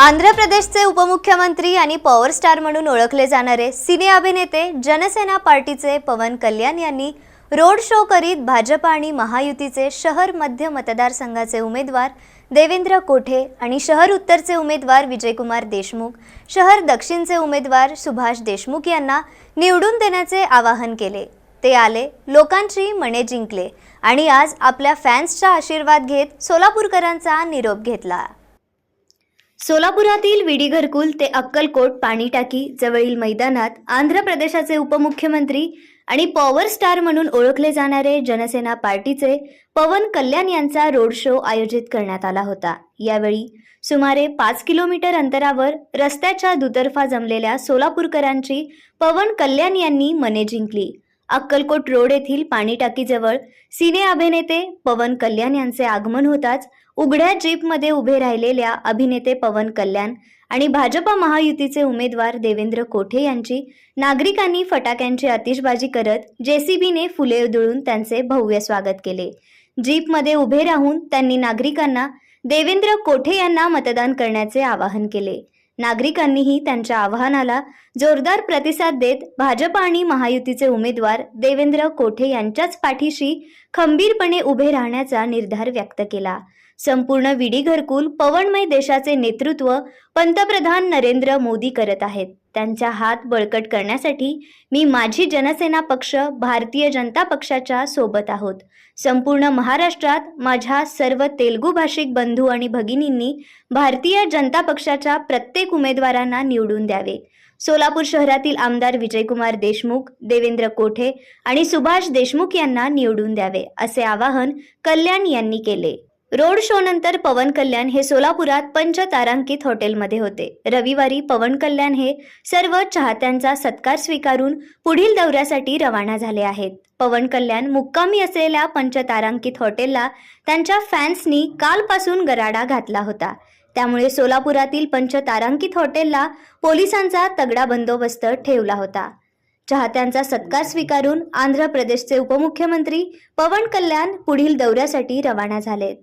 आंध्र प्रदेशचे उपमुख्यमंत्री आणि पॉवर स्टार म्हणून ओळखले जाणारे सिने अभिनेते जनसेना पार्टीचे पवन कल्याण यांनी रोड शो करीत भाजप आणि महायुतीचे शहर मध्य मतदारसंघाचे उमेदवार देवेंद्र कोठे आणि शहर उत्तरचे उमेदवार विजयकुमार देशमुख शहर दक्षिणचे उमेदवार सुभाष देशमुख यांना निवडून देण्याचे आवाहन केले. ते आले लोकांची मने जिंकले आणि आज आपल्या फॅन्सचा आशीर्वाद घेत सोलापूरकरांचा निरोप घेतला. सोलापुरातील विडी घरकुल ते अक्कलकोट पाणी टाकी जवळील मैदानात आंध्र प्रदेशाचे उपमुख्यमंत्री आणि पॉवर स्टार म्हणून ओळखले जाणारे जनसेना पार्टीचे पवन कल्याण यांचा रोड शो आयोजित करण्यात आला होता. यावेळी सुमारे पाच किलोमीटर अंतरावर रस्त्याच्या दुतर्फा जमलेल्या सोलापूरकरांची पवन कल्याण यांनी मने जिंकली. अक्कलकोट रोड येथील पाणी टाकीजवळ सिने अभिनेते पवन कल्याण यांचे आगमन होताच उघड्या जीपमध्ये उभे राहिलेल्या अभिनेते पवन कल्याण आणि भाजपा महायुतीचे उमेदवार देवेंद्र कोठे यांची नागरिकांनी फटाक्यांची आतिषबाजी करत जेसीबीने फुले उधळून त्यांचे भव्य स्वागत केले. जीपमध्ये उभे राहून त्यांनी नागरिकांना देवेंद्र कोठे यांना मतदान करण्याचे आवाहन केले. नागरिकांनीही त्यांच्या आवाहनाला जोरदार प्रतिसाद देत भाजप आणि महायुतीचे उमेदवार देवेंद्र कोठे यांच्याच पाठीशी खंबीरपणे उभे राहण्याचा निर्धार व्यक्त केला. संपूर्ण विडी घरकुल पवनमय देशाचे नेतृत्व पंतप्रधान नरेंद्र मोदी करत आहेत. त्यांचा हात बळकट करण्यासाठी मी माझी जनसेना पक्ष भारतीय जनता पक्षाच्या सोबत आहोत. संपूर्ण महाराष्ट्रात माझ्या सर्व तेलगू भाषिक बंधू आणि भगिनींनी भारतीय जनता पक्षाच्या प्रत्येक उमेदवारांना निवडून द्यावे. सोलापूर शहरातील आमदार विजयकुमार देशमुख देवेंद्र कोठे आणि सुभाष देशमुख यांना निवडून द्यावे असे आवाहन कल्याण यांनी केले. रोड शो नंतर पवन कल्याण हे सोलापुरात पंचतारांकित हॉटेलमध्ये होते. रविवारी पवन कल्याण हे सर्व चाहत्यांचा सत्कार स्वीकारून पुढील दौऱ्यासाठी रवाना झाले आहेत. पवन कल्याण मुक्कामी असलेल्या पंचतारांकित हॉटेलला त्यांच्या फॅन्सनी कालपासून गराडा घातला होता. त्यामुळे सोलापुरातील पंचतारांकित हॉटेलला पोलिसांचा तगडा बंदोबस्त ठेवला होता. चाहत्यांचा सत्कार स्वीकारून आंध्र प्रदेशचे उपमुख्यमंत्री पवन कल्याण पुढील दौऱ्यासाठी रवाना झालेत.